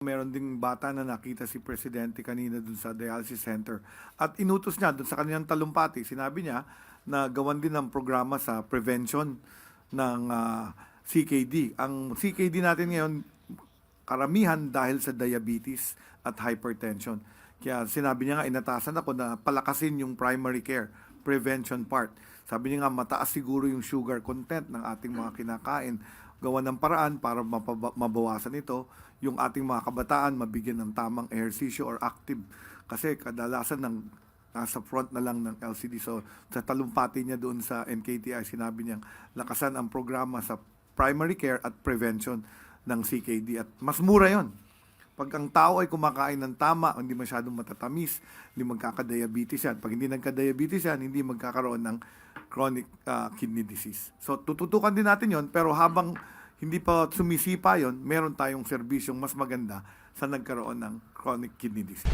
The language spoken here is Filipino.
Meron ding bata na nakita si Presidente kanina dun sa dialysis center. At inutos niya dun sa kanilang talumpati, sinabi niya na gawan din ng programa sa prevention ng ah, CKD. Ang CKD natin ngayon, karamihan dahil sa diabetes at hypertension. Kaya sinabi niya nga, inatasan ako na palakasin yung primary care, prevention part. Sabi niya nga, mataas siguro yung sugar content ng ating mga kinakain. Gawa ng paraan para mabawasan ito, yung ating mga kabataan mabigyan ng tamang ehersisyo or active. Kasi kadalasan ng nasa front na lang ng LCD. So, sa talumpati niya doon sa NKTI, sinabi niyang lakasan ang programa sa primary care at prevention ng CKD. At mas mura yon pag ang tao ay kumakain ng tama, hindi masyadong matatamis, hindi magkakadiabetes yan. Pag hindi nagka-diabetes yan, hindi magkakaroon ng chronic ah, kidney disease. So, tututukan din natin yon pero habang hindi pa sumisipa yon meron tayong serbisyong mas maganda sa nagkaroon ng chronic kidney disease.